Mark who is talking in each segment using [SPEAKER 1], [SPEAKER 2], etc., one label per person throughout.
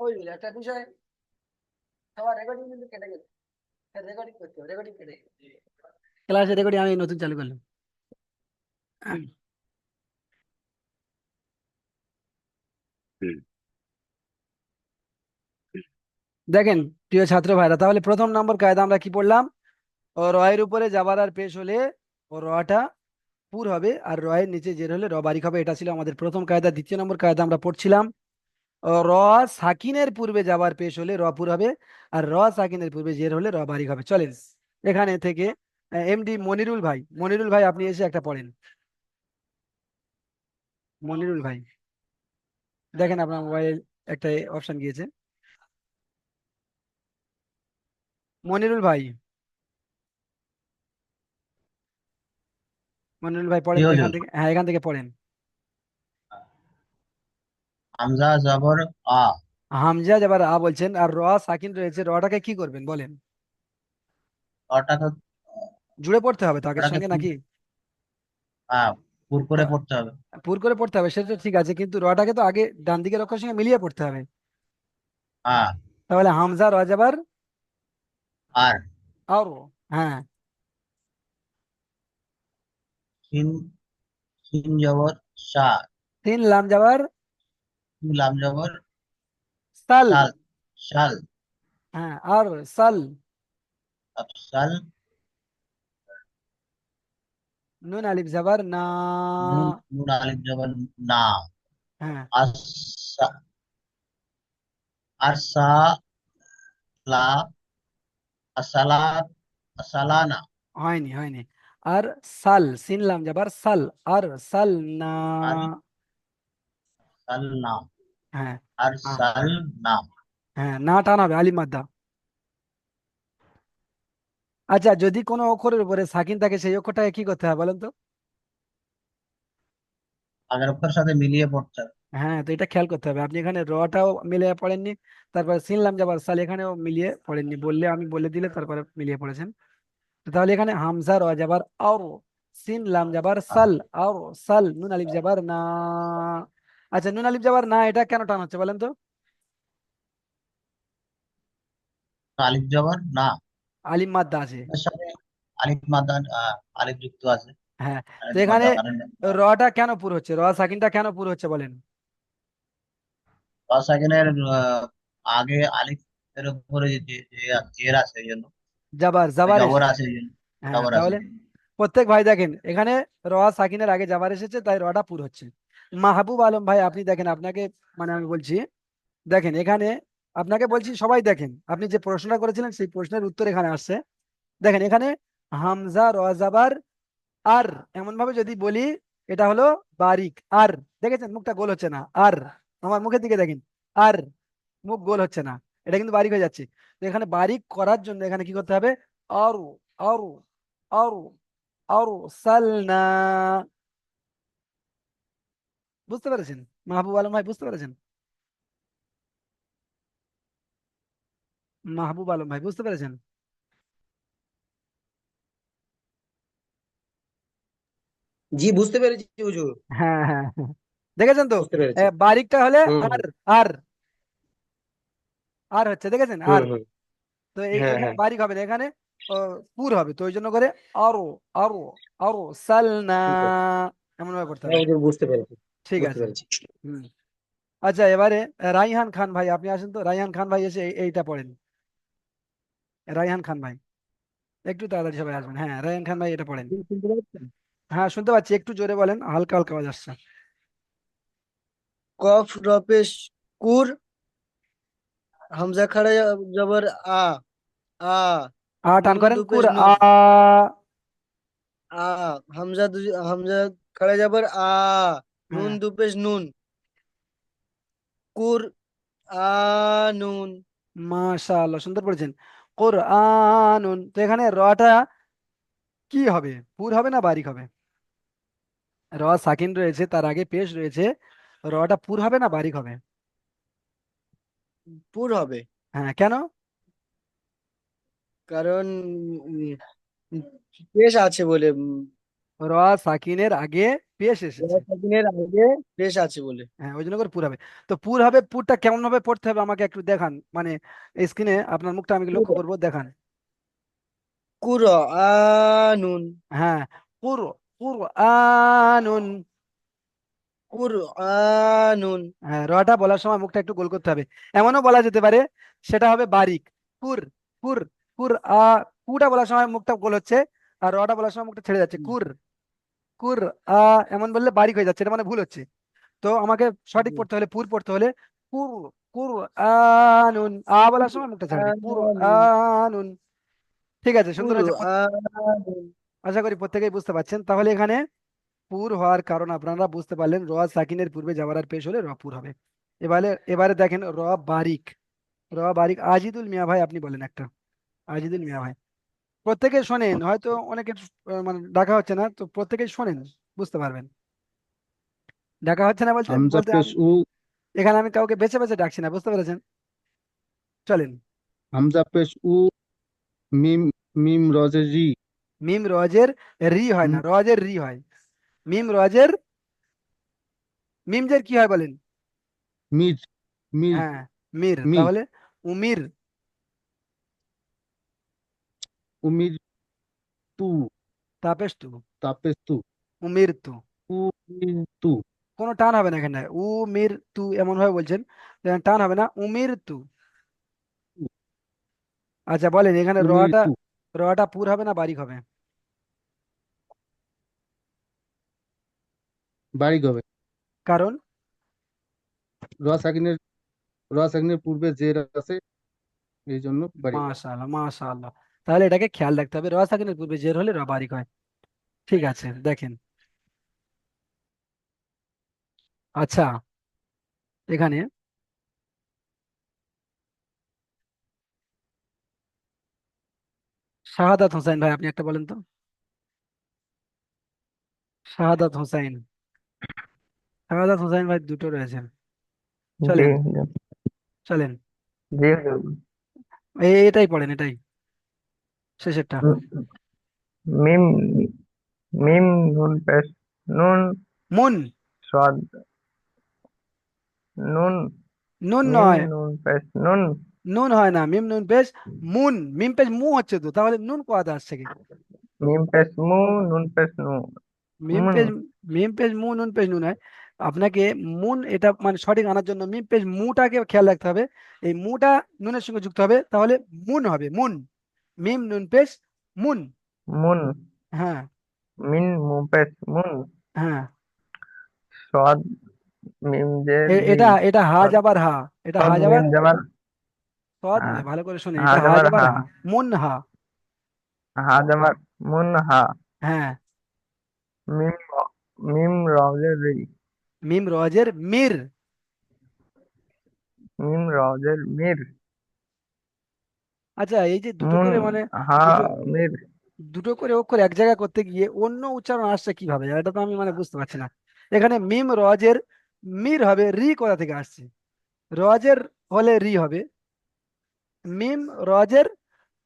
[SPEAKER 1] ওই একটা বিষয় সবার রেকর্ডিং কিন্তু কেটে গেছে রেকর্ডিং করতে হবে রেকর্ডিং কেটে ক্লাসে রেকর্ডিং আমি নতুন চালু করলাম দেখেন প্রিয় ছাত্র ভাইরা তাহলে প্রথম নম্বর কায়দা আমরা কি পড়লাম? ও রয়ের উপরে যাবার আর পেশ হলে ও রটা পুর হবে আর রয়ের নিচে জের হলে র বারিক হবে। এটা ছিল আমাদের প্রথম কায়দা দ্বিতীয় নম্বর কায়দা আমরা পড়ছিলাম। র সাকিনের পূর্বে যাবার পেশ হলে র পুর হবে আর র সাকিনের পূর্বে জের হলে র বারিক হবে। চলেন এখানে থেকে এমডি মনিরুল ভাই মনিরুল ভাই আপনি এসে একটা পড়েন। মনিরুল ভাই দেখেন আপনার মোবাইল একটা অপশন গিয়েছে। মনিরুল ভাই। মনিরুল ভাই পড়েন। এখান থেকে হ্যাঁ এখান থেকে পড়েন।
[SPEAKER 2] হামজা জবর আ।
[SPEAKER 1] হামজা যাবার আ বলছেন আর র সাকিন রয়েছে রটাকে কি করবেন বলেন?
[SPEAKER 2] অটা তো
[SPEAKER 1] জুড়ে পড়তে হবে তাকে
[SPEAKER 2] ওটাকে
[SPEAKER 1] সঙ্গে নাকি?
[SPEAKER 2] হ্যাঁ পুর করে পড়তে হবে।
[SPEAKER 1] পুর করে পড়তে হবে সেটা ঠিক আছে কিন্তু রটাকে তো আগে ডান দিকের অক্ষরের সঙ্গে মিলিয়ে পড়তে হবে।
[SPEAKER 2] হ্যাঁ
[SPEAKER 1] তাহলে হামজা র যাবার
[SPEAKER 2] আর।
[SPEAKER 1] আর হ্যাঁ।
[SPEAKER 2] সিন সিন জবর সা।
[SPEAKER 1] তিন লাম যাবার
[SPEAKER 2] সিন লাম জবর
[SPEAKER 1] সাল
[SPEAKER 2] শাল শাল
[SPEAKER 1] হ্যাঁ আর সাল
[SPEAKER 2] আফসাল
[SPEAKER 1] নুন আলিফ যাবার না
[SPEAKER 2] নুন নুন আলিফ জবর না
[SPEAKER 1] হ্যাঁ
[SPEAKER 2] আসা আরসা লা আসালাত আসালানা
[SPEAKER 1] হয়নি হয়নি আর সাল সিন লাম যাবার সাল আর সাল না
[SPEAKER 2] আর- সালনা
[SPEAKER 1] হ্যাঁ
[SPEAKER 2] আরসালনা
[SPEAKER 1] হ্যাঁ না টান হবে আলিফ মাদ্দা আচ্ছা যদি কোনো অক্ষরের উপরে সাকিন থাকে সেই অক্ষরটাকে কি করতে হবে বলেন তো?
[SPEAKER 2] আগের অক্ষরের সাথে মিলিয়ে পড়তে হবে।
[SPEAKER 1] হ্যাঁ তো এটা খেয়াল করতে হবে। আপনি এখানে রটাও মিলিয়ে পড়েননি তারপর সিনলাম যাবার সাল এখানেও মিলিয়ে পড়েননি। বললে আমি বলে দিলে তারপরে মিলিয়ে পড়েছেন। তো তাহলে এখানে হামজা র যাবার আর সিন লাম যাবার সাল আর সাল নুন আলিফ যাবার না। আচ্ছা নুন আলিফ যাবার না এটা কেন টান হচ্ছে বলেন তো?
[SPEAKER 2] আলিফ জবর না।
[SPEAKER 1] আলিম মাদ্দা আছে।
[SPEAKER 2] আলিফ মাদ্দা আলিফ যুক্ত আছে।
[SPEAKER 1] হ্যাঁ তো এখানে রটা কেন পুর হচ্ছে? র সাকিনটা কেন পুর হচ্ছে বলেন?
[SPEAKER 2] আগে আলিফের উপরে যে যে- যে- জের আছে এই জন্য।
[SPEAKER 1] জাবার জাবার
[SPEAKER 2] জবর
[SPEAKER 1] এসেছে।
[SPEAKER 2] আছে এই জন্য।
[SPEAKER 1] হ্যাঁ
[SPEAKER 2] জবর
[SPEAKER 1] তাহলে প্রত্যেক ভাই দেখেন এখানে র সাকিনের আগে জাবার এসেছে তাই রটা পুর হচ্ছে। মাহবুব আলম ভাই, আপনি দেখেন, আপনাকে মানে আমি বলছি, দেখেন, এখানে আপনাকে বলছি, সবাই দেখেন, আপনি যে প্রশ্নটা করেছিলেন, সেই প্রশ্নের উত্তর এখানে আসছে। দেখেন, এখানে হামজা র আর এমন ভাবে যদি বলি, এটা হলো বারিক, আর, দেখেছেন? মুখটা গোল হচ্ছে না, আর, আমার মুখের দিকে দেখেন, আর, মুখ গোল হচ্ছে না, এটা কিন্তু বারিক হয়ে যাচ্ছে। এখানে বারিক করার জন্য এখানে কি করতে হবে? আরু আরু আরু আরু, সালনা বুঝতে পেরেছেন? মাহবুব আলম ভাই বুঝতে পেরেছেন? মাহবুব আলম ভাই বুঝতে পেরেছেন?
[SPEAKER 3] জি বুঝতে পেরেছি হুজুর।
[SPEAKER 1] হ্যাঁ হ্যাঁ হ্যাঁ। দেখেছেন তো? বারিকটা হলে। আর আর। আর হচ্ছে দেখেছেন? আর। তো এই
[SPEAKER 3] হ্যাঁ,
[SPEAKER 1] এখানে
[SPEAKER 3] হ্যাঁ।
[SPEAKER 1] বারিক হবে না এখানে পুর হবে। তো ওই জন্য করে আরও আরও আরও সালনা এমন ভাবে করতে হবে।
[SPEAKER 3] বুঝতে পেরেছি।
[SPEAKER 1] ঠিক আছে। আচ্ছা এবারে রাইহান খান ভাই আপনি আসেন তো। রাইহান খান ভাই এসে এইটা পড়েন। রাইহান খান ভাই একটু তাড়াতাড়ি সবাই আসবেন। হ্যাঁ রাইহান খান ভাই এটা পড়েন। হ্যাঁ শুনতে পাচ্ছি। একটু জোরে বলেন হালকা হালকা আওয়াজ আসছে।
[SPEAKER 4] কফ রপেশ কুর হামজা খাড়া জবর আ আ
[SPEAKER 1] আ টান করেন। কুর আ।
[SPEAKER 4] আ হামজা হামজা খাড়া জবর আ নুন
[SPEAKER 1] হ্যাঁ।
[SPEAKER 4] দুপেশ নুন। কুর আ নুন
[SPEAKER 1] মাশাআল্লাহ সুন্দর পড়েছেন কোরআনুন তো এখানে রটা কি হবে? পুর হবে না বারিক হবে? র সাকিন রয়েছে তার আগে পেশ রয়েছে। রটা পুর হবে না বারিক হবে?
[SPEAKER 4] পুর হবে।
[SPEAKER 1] হ্যাঁ কেন?
[SPEAKER 4] কারণ পেশ আছে বলে
[SPEAKER 1] র সাকিনের আগে পেশ এসেছে
[SPEAKER 4] আগে পেশ আছে বলে।
[SPEAKER 1] হ্যাঁ ওই জন্য করে পুর হবে। তো পুর হবে পুরটা কেমন ভাবে পড়তে হবে আমাকে একটু দেখান। মানে স্ক্রিনে আপনার মুখটা আমি লক্ষ্য করব দেখান।
[SPEAKER 4] কুর আনুন
[SPEAKER 1] হ্যাঁ
[SPEAKER 4] কুর আনুন
[SPEAKER 1] হ্যাঁ রটা বলার সময় মুখটা একটু গোল করতে হবে। এমনও বলা যেতে পারে সেটা হবে বারিক। কুর কুর কুর আ কুটা বলার সময় মুখটা গোল হচ্ছে আর রটা বলার সময় মুখটা ছেড়ে যাচ্ছে। কুর। কুর আ এমন বললে বারিক হয়ে যাচ্ছে এটা মানে ভুল হচ্ছে। তো আমাকে সঠিক পড়তে হলে পুর পড়তে হলে কুর কুর আনুন আ বলার সময় মুখটা ছেড়ে দিই কুর আনুন ঠিক আছে সুন্দর হয়েছে। আশা করি প্রত্যেকেই বুঝতে পারছেন। তাহলে এখানে পুর হওয়ার কারণ আপনারা বুঝতে পারলেন র সাকিনের পূর্বে যাওয়ার আর পেশ হলে র পুর হবে। এবারে এবারে দেখেন র বারিক। র বারিক আজিদুল মিয়া ভাই আপনি বলেন একটা। আজিদুল মিয়া ভাই। প্রত্যেকে শোনেন হয়তো অনেকে মানে ডাকা হচ্ছে না তো প্রত্যেকেই শোনেন বুঝতে পারবেন। ডাকা হচ্ছে না বলতে এখানে আমি কাউকে বেছে বেছে ডাকছি না বুঝতে পেরেছেন? চলেন।
[SPEAKER 5] হামজা পেশ উ মিম মিম রজে রি।
[SPEAKER 1] মিম রজের রি হয় না রজের রি হয়। মিম রজের মিমজের কি হয় বলেন?
[SPEAKER 5] মির মির।
[SPEAKER 1] হ্যাঁ মির। তাহলে উমির।
[SPEAKER 5] উমির তু
[SPEAKER 1] তাপেস তু
[SPEAKER 5] তাপেস তু
[SPEAKER 1] উমির তু
[SPEAKER 5] উমির তু
[SPEAKER 1] কোনো টান হবে না এখানে। উ মির তু এমন ভাবে বলছেন টান হবে না। উমির তু আচ্ছা বলেন এখানে রটা রটা পুর হবে না বারিক হবে?
[SPEAKER 5] বারিক হবে।
[SPEAKER 1] কারণ?
[SPEAKER 5] র সাকিনের র সাকিনের পূর্বে জের আছে এই জন্য বারিক।
[SPEAKER 1] মাশাআল্লাহ মাশাআল্লাহ। তাহলে এটাকে খেয়াল রাখতে হবে। র সাকিনের পূর্বে জের হলে র বারিক হয়। ঠিক আছে দেখেন। আচ্ছা এখানে শাহাদাত হোসেন ভাই আপনি একটা বলেন তো। শাহাদাত হোসেন শাহাদাত হোসেন ভাই দুটো রয়েছেন চলেন। চলেন। এটাই পড়েন এটাই। শেষেরটা।
[SPEAKER 6] মিম মিম নুন পেশ নুন
[SPEAKER 1] মুন
[SPEAKER 6] সাদ নুন
[SPEAKER 1] নুন নয়।
[SPEAKER 6] নুন পেশ নুন।
[SPEAKER 1] নুন হয় না মিম নুন পেশ মুন মিম পেশ মু হচ্ছে তো তাহলে নুন কোয়াতে আসছে কি?
[SPEAKER 6] মিম পেশ মু নুন পেশ নু।
[SPEAKER 1] মিম। পেজ মিম পেজ মু নুন পেজ নুন হয় আপনাকে মুন এটা মানে সঠিক আনার জন্য মিম পেজ মুটাকে খেয়াল রাখতে হবে। এই মুটা নুনের সঙ্গে যুক্ত হবে তাহলে মুন হবে মুন। মিম নুন পেজ মুন।
[SPEAKER 6] মুন।
[SPEAKER 1] হ্যাঁ।
[SPEAKER 6] মিন মু পেশ মুন।
[SPEAKER 1] হ্যাঁ।
[SPEAKER 6] সাদ মিম রি
[SPEAKER 1] এটা এটা হা যাবার হা। এটা হা যাবার?
[SPEAKER 6] জাবার
[SPEAKER 1] সদ ভালো করে শুনে।
[SPEAKER 6] হা
[SPEAKER 1] এটা হা
[SPEAKER 6] যাবার
[SPEAKER 1] যাবার?
[SPEAKER 6] হা।
[SPEAKER 1] মুন হা।
[SPEAKER 6] হা জাবার মুন হা।
[SPEAKER 1] হ্যাঁ।
[SPEAKER 6] মিম মিম রজে রি।
[SPEAKER 1] মিম রজের মির।
[SPEAKER 6] মিম রজের মির।
[SPEAKER 1] আচ্ছা এই যে দুটো করে মানে দুটো- করে অক্ষর এক জায়গায় করতে গিয়ে অন্য উচ্চারণ আসছে কীভাবে? এটা তো আমি মানে বুঝতে পারছি না। এখানে মিম রজের মির হবে রি কোথা থেকে আসছে? রজের হলে রি হবে। মিম রজের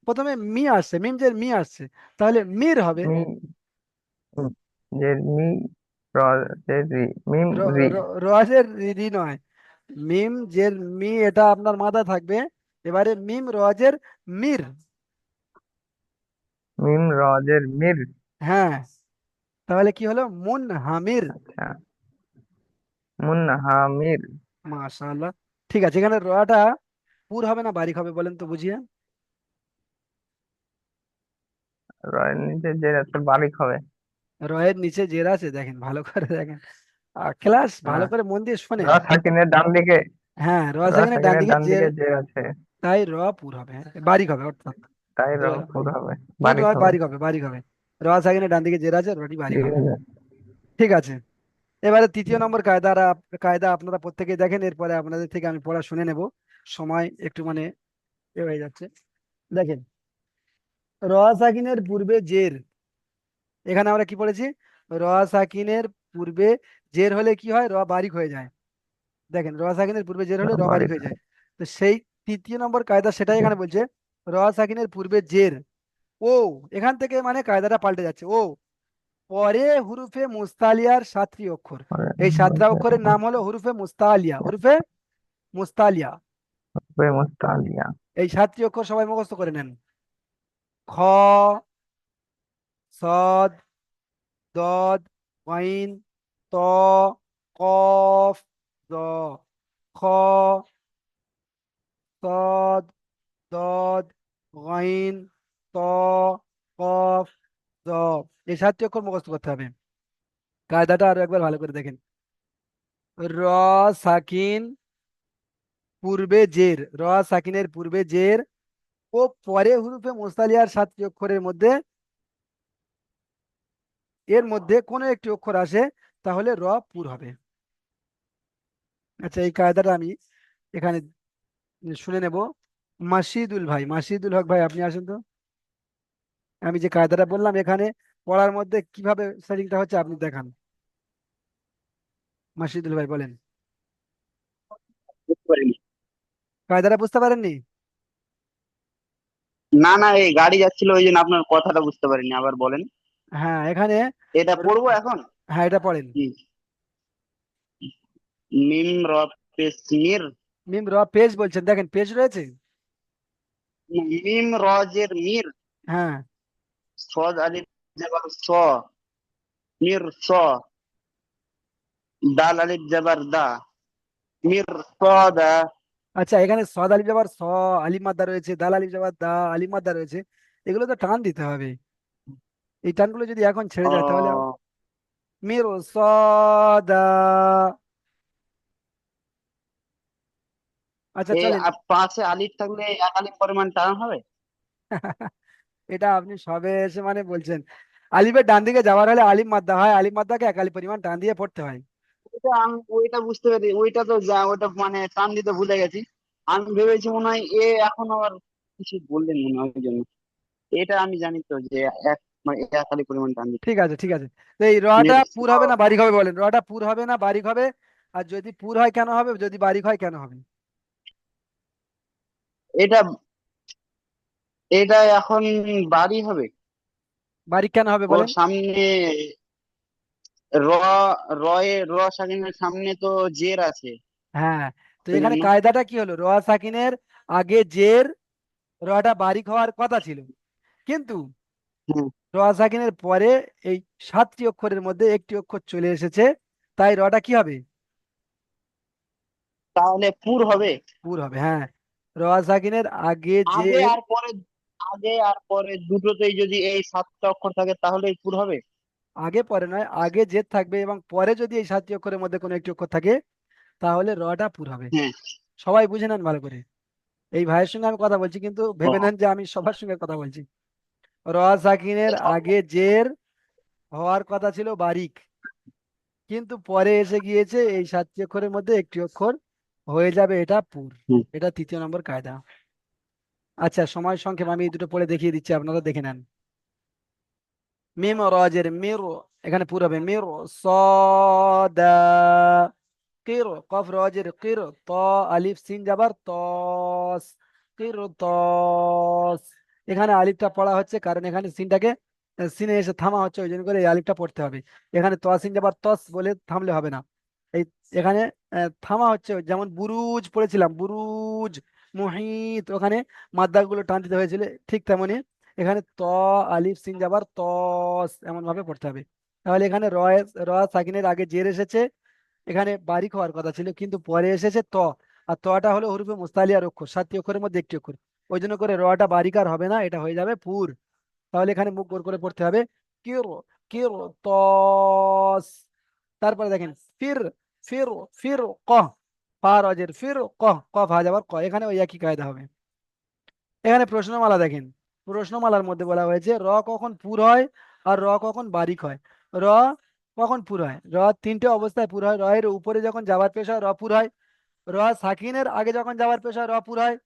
[SPEAKER 1] প্রথমে মি আসছে মিম যে মি আসছে তাহলে মির হবে
[SPEAKER 6] যে
[SPEAKER 1] রজের রি রি নয়। মিম জের মি এটা আপনার মাথায় থাকবে এবারে মিম রজের মির।
[SPEAKER 6] মিম রজের মির।
[SPEAKER 1] হ্যাঁ তাহলে কি হলো? মুন হামির
[SPEAKER 6] আচ্ছা মুন হামির
[SPEAKER 1] মাশাআল্লাহ। ঠিক আছে এখানে রটা পুর হবে না বারিক হবে বলেন তো বুঝিয়ে।
[SPEAKER 6] রয়ের নিচে যে আছে বারিক হবে।
[SPEAKER 1] রয়ের নিচে জের আছে দেখেন ভালো করে দেখেন। ক্লাস ভালো
[SPEAKER 6] হ্যাঁ।
[SPEAKER 1] করে মন দিয়ে শোনেন
[SPEAKER 6] র সাকিনের ডান দিকে।
[SPEAKER 1] হ্যাঁ র ডান
[SPEAKER 6] সাকিনের
[SPEAKER 1] দিকে
[SPEAKER 6] ডান
[SPEAKER 1] জের
[SPEAKER 6] দিকে যে আছে।
[SPEAKER 1] তাই র পুর হবে বারিক হবে অর্থাৎ।
[SPEAKER 6] তাই র পুর হবে বারিক হবে।
[SPEAKER 1] বারিক হবে বারিক হবে। র ডান দিকে জের আছে রটি বারিক
[SPEAKER 6] ঠিক
[SPEAKER 1] হবে।
[SPEAKER 6] আছে।
[SPEAKER 1] ঠিক আছে। এবারে তৃতীয় নম্বর কায়দারা কায়দা আপনারা প্রত্যেকেই দেখেন এরপরে আপনাদের থেকে আমি পড়া শুনে নেব। সময় একটু মানে এ হয়ে যাচ্ছে। দেখেন র সাকিনের পূর্বে জের। এখানে আমরা কি পড়েছি? র সাকিনের পূর্বে জের হলে কি হয়? র বারিক হয়ে যায়। দেখেন র সাকিনের পূর্বে জের হলে
[SPEAKER 6] র
[SPEAKER 1] বারিক হয়ে। যায়। তো সেই তৃতীয় নম্বর কায়দা সেটাই এখানে বলছে র সাকিনের পূর্বে জের। ও এখান থেকে মানে কায়দাটা পাল্টে যাচ্ছে। ও পরে হুরুফে মুস্তালিয়ার সাতটি অক্ষর। এই সাতটা অক্ষরের নাম হলো হুরুফে মুস্তালিয়া। হুরুফে মুস্তালিয়া।
[SPEAKER 6] মুস্তালিয়া।
[SPEAKER 1] এই সাতটি অক্ষর সবাই মুখস্থ করে নেন। খ সদ দদ ওয়াইন ত কফ দ খ সদ দদ ওয়াইন ত, কফ দ এই সাতটি অক্ষর মুখস্থ করতে হবে। কায়দাটা আরও একবার ভালো করে দেখেন। র, সাকিন, পূর্বে জের। র, সাকিনের পূর্বে জের। ও পরে হুরুফে মুস্তালিয়ার সাতটি অক্ষরের মধ্যে এর মধ্যে কোনো একটি অক্ষর আসে, তাহলে র পুর হবে। আচ্ছা এই কায়দাটা আমি এখানে শুনে নেব। মাসিদুল ভাই মাসিদুল হক ভাই আপনি আসেন তো। আমি যে কায়দাটা বললাম এখানে পড়ার মধ্যে কীভাবে সেটিংটা হচ্ছে আপনি দেখান। মাসিদুল ভাই বলেন। কায়দাটা বুঝতে পারেননি?
[SPEAKER 7] না না এই গাড়ি যাচ্ছিল ওই জন্য আপনার কথাটা বুঝতে পারিনি আবার বলেন।
[SPEAKER 1] হ্যাঁ এখানে
[SPEAKER 7] এটা পড়ব এখন?
[SPEAKER 1] হ্যাঁ এটা পড়েন।
[SPEAKER 7] মিম র পেশ মির
[SPEAKER 1] মিম র পেজ বলছেন দেখেন পেজ রয়েছে?
[SPEAKER 7] মিম রজের মির।
[SPEAKER 1] হ্যাঁ।
[SPEAKER 7] সদ আলিফ জবর স। মির স। দাল আলিফ জবর দা। মির সদা
[SPEAKER 1] আচ্ছা এখানে সদ আলিফ যাবার স আলিফ মাদ্দা রয়েছে দাল আলিফ যাবার দা আলিফ মাদ্দা রয়েছে। এগুলো তো টান দিতে হবে। এই টানগুলো যদি এখন ছেড়ে যায় তাহলে মির সদা আচ্ছা চলেন।
[SPEAKER 7] পাশে আলিফ থাকলে এক আলিফ পরিমাণ টান হবে?
[SPEAKER 1] এটা আপনি সবে এসে মানে বলছেন। আলিফের ডান দিকে যাওয়ার হলে আলিফ মাদ্দা হয় আলিফ মাদ্দাকে এক আলিফ পরিমাণ টান দিয়ে পড়তে হয়।
[SPEAKER 7] ওইটা আমি ওইটা বুঝতে পারি ওইটা তো যা ওইটা মানে টান দিতে ভুলে গেছি। আমি ভেবেছি মনে হয় এ এখন আবার কিছু বললেন মনে হয় ওই জন্য। এটা আমি জানি তো যে এক মানে এক আলি পরিমাণ টান দিতে।
[SPEAKER 1] ঠিক আছে ঠিক আছে। তো এই রটা পুর হবে না বারিক হবে বলেন। রটা পুর হবে না বারিক হবে। আর যদি পুর হয় কেন হবে? যদি বারিক হয় কেন হবে?
[SPEAKER 7] এটা এটা এখন বাড়ি হবে।
[SPEAKER 1] বারিক কেন হবে বলেন?
[SPEAKER 7] সামনে র রয়ে র সাকিনের সামনে তো জের আছে।
[SPEAKER 1] হ্যাঁ তো এখানে কায়দাটা কি হলো? র সাকিনের আগে জের রটা বারিক হওয়ার কথা ছিল। কিন্তু। র সাকিনের পরে এই সাতটি অক্ষরের মধ্যে একটি অক্ষর চলে এসেছে। তাই রটা কি হবে?
[SPEAKER 7] তাহলে পুর হবে।
[SPEAKER 1] পুর হবে হ্যাঁ। র সাকিনের আগে যে
[SPEAKER 7] আগে আর পরে আগে আর পরে দুটোতেই যদি এই সাতটা অক্ষর থাকে তাহলে পুর হবে?
[SPEAKER 1] আগে পরে নয় আগে জেদ থাকবে এবং পরে যদি এই সাতটি অক্ষরের মধ্যে কোনো একটি অক্ষর থাকে তাহলে রটা পুর হবে। সবাই বুঝে নেন ভালো করে। এই ভাইয়ের সঙ্গে আমি কথা বলছি কিন্তু ভেবে নেন যে আমি সবার সঙ্গে কথা বলছি। র সাকিনের আগে জের হওয়ার কথা ছিল বারিক। কিন্তু পরে এসে গিয়েছে এই সাতটি অক্ষরের মধ্যে একটি অক্ষর হয়ে যাবে এটা পুর। এটা তৃতীয় নম্বর কায়দা। আচ্ছা সময় সংক্ষেপ আমি এই দুটো পড়ে দেখিয়ে দিচ্ছি আপনারা দেখে নেন। মিম রজের মির এখানে পুর হবে মির সদা কির কফ রজের কির ত আলিফ সিন যাবার তস কির তস। এখানে আলিফটা পড়া হচ্ছে কারণ এখানে সিনটাকে সিনে এসে থামা হচ্ছে ওই জন্য করে এই আলিফটা পড়তে হবে। এখানে ত সিন যাবার তস বলে থামলে হবে না। এই এখানে থামা হচ্ছে যেমন বুরুজ পড়েছিলাম, বুরুজ, মুহিত, ওখানে মাদ্দাগুলো টান দিতে হয়েছিল, ঠিক তেমনি এখানে ত, আলিফ, সিন যাবার তস এমন ভাবে পড়তে হবে। তাহলে এখানে র সাকিনের আগে জের এসেছে, এখানে বারিক হওয়ার কথা ছিল, কিন্তু পরে এসেছে ত। আর তটা হলো হরুফে মুস্তালিয়ার অক্ষর, সাতটি অক্ষরের মধ্যে একটি অক্ষর। ওই জন্য করে রটা বারিক হবে না, এটা হয়ে যাবে পুর। তাহলে এখানে মুখ গোর করে পড়তে হবে, কির কির তস তারপরে দেখেন, ফির ফির ফির কহ পা রজের ফির কহ কফ হা যাবার ক, এখানে ওই একই কায়দা হবে। এখানে প্রশ্নমালা দেখেন, প্রশ্নমালার মধ্যে বলা হয়েছে, র কখন পুর হয় আর র কখন বারিক হয়। র কখন পুর হয়? র তিনটে অবস্থায় পুর হয় র এর উপরে যখন যাবার পেশ হয়, র পুর হয়। র সাকিনের আগে যখন যাবার পেশ হয়, র পুর হয়।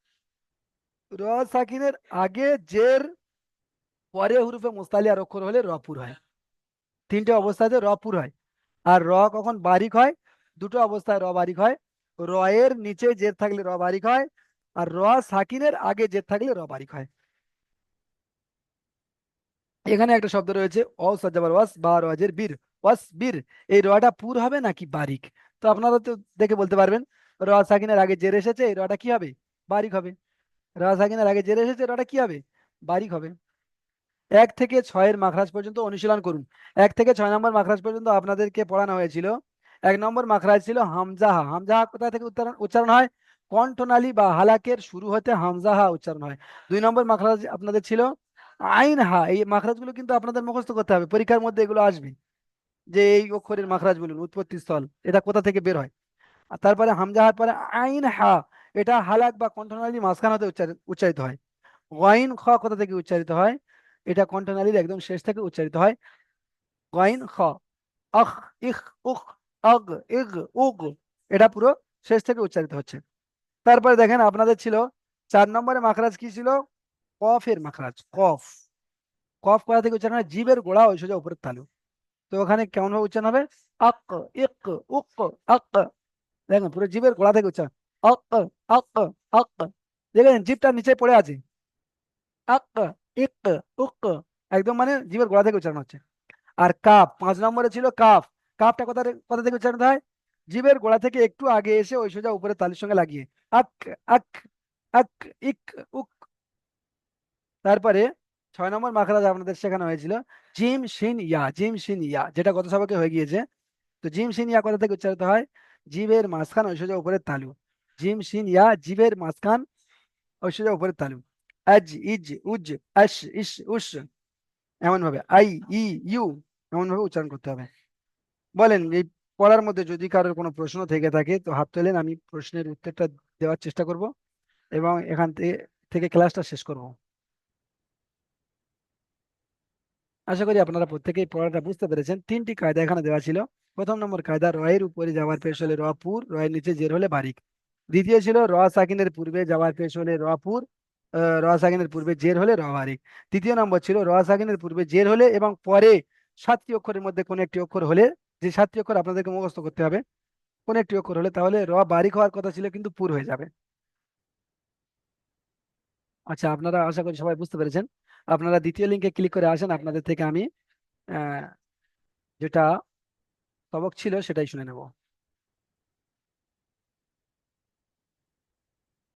[SPEAKER 1] র সাকিনের আগে জের, পরে হুরুফে মুস্তালিয়ার অক্ষর হলে র পুর হয়। তিনটে অবস্থাতে র পুর হয়। আর র কখন বারিক হয়? দুটো অবস্থায় র বারিক হয়। র এর নিচে জের থাকলে র বারিক হয় আর র সাকিনের আগে জের থাকলে র বারিক হয়। এখানে একটা শব্দ রয়েছে অসজ্জাবার ওয়াস বা রজের বীর। ওয়াস, বীর, এই রটা পুর হবে নাকি বারিক? তো আপনারা তো দেখে বলতে পারবেন, র সাকিনের আগে জের এসেছে, এই রটা কি হবে? বারিক হবে। র আগে জের এসেছে রটা কি হবে? বারিক হবে। এক থেকে ছয়ের মাখরাজ পর্যন্ত অনুশীলন করুন। এক থেকে ছয় নম্বর মাখরাজ পর্যন্ত আপনাদেরকে পড়ানো হয়েছিল। এক নম্বর মাখরাজ ছিল হামজাহা। হামজাহা কোথা থেকে উচ্চারণ হয়? কণ্ঠনালী বা হালাকের শুরু হতে হামজাহা উচ্চারণ হয়। দুই নম্বর মাখরাজ আপনাদের ছিল আইন হা এই মাখরাজগুলো কিন্তু আপনাদের মুখস্থ করতে হবে। পরীক্ষার মধ্যে এগুলো আসবে। যে এই অক্ষরের মাখরাজ বলুন, উৎপত্তি স্থল। এটা কোথা থেকে বের হয়? আর তারপরে হামজাহার পরে আইন হা এটা হালাক বা কণ্ঠনালী মাঝখান হতে উচ্চারিত হয়। ওয়াইন খ কোথা থেকে উচ্চারিত হয়? এটা কণ্ঠনালীর একদম শেষ থেকে উচ্চারিত হয়। এটা পুরো শেষ থেকে উচ্চারিত হচ্ছে। তারপরে দেখেন আপনাদের ছিল, চার নম্বরে মাখরাজ কি ছিল? কফের মাখরাজ, কফ। কফ কোথা থেকে উচ্চারণ হয়? জীবের গোড়া ওই সোজা উপরের তালু তো ওখানে কেমন ভাবে উচ্চারণ হবে? আক ইক, উক আক দেখেন পুরো জীবের গোড়া থেকে উচ্চারণ। আক আক আক দেখেন জিভটা নিচে পড়ে আছে। আক ইক উক একদম মানে জীবের গোড়া থেকে উচ্চারণ হচ্ছে। আর কাপ, পাঁচ নম্বরে ছিল কাফ কাপটা কোথা কোথা থেকে উচ্চারণ হয়? জীবের গোড়া থেকে একটু আগে এসে ওই সোজা উপরের তালুর সঙ্গে লাগিয়ে। আক আক আক ইক উক তারপরে ছয় নম্বর মাখরাজ আপনাদের শেখানো হয়েছিল। জিম শিন ইয়া, জিম শিন ইয়া, যেটা গত সবাকে হয়ে গিয়েছে। তো জিম শিন ইয়া কোথা থেকে উচ্চারিত হয়? জীবের মাঝখান ঐশ্বর্য উপরের তালু। জিম শিন ইয়া, জীবের মাঝখান ঐশ্বর্য উপরের তালু। আজ ইজ উজ আশ ইস উস এমন ভাবে, আই, ই, ইউ, এমন ভাবে উচ্চারণ করতে হবে। বলেন, এই পড়ার মধ্যে যদি কারোর কোনো প্রশ্ন থেকে থাকে, তো হাত তোলেন, আমি প্রশ্নের উত্তরটা দেওয়ার চেষ্টা করব এবং এখান থেকে ক্লাসটা শেষ করব। আশা করি আপনারা প্রত্যেকেই পড়াটা বুঝতে পেরেছেন। তিনটি কায়দা এখানে দেওয়া ছিল। প্রথম নম্বর কায়দা, রয়ের উপরে যাওয়ার পেশ হলে রপুর রয়ের নিচে জের হলে বারিক। দ্বিতীয় ছিল, র সাকিনের পূর্বে যাওয়ার পেশ হলে রপুর আহ, র সাকিনের পূর্বে জের হলে র বারিক তৃতীয় নম্বর ছিল র সাকিনের পূর্বে জের হলে এবং পরে সাতটি অক্ষরের মধ্যে কোন একটি অক্ষর হলে যে সাতটি অক্ষর আপনাদেরকে মুখস্থ করতে হবে কোন একটি অক্ষর হলে তাহলে র বারিক হওয়ার কথা ছিল কিন্তু পুর হয়ে যাবে। আচ্ছা আপনারা আশা করি সবাই বুঝতে পেরেছেন। আপনারা দ্বিতীয় লিঙ্কে ক্লিক করে আসেন আপনাদের থেকে আমি যেটা সবক ছিল সেটাই শুনে নেব।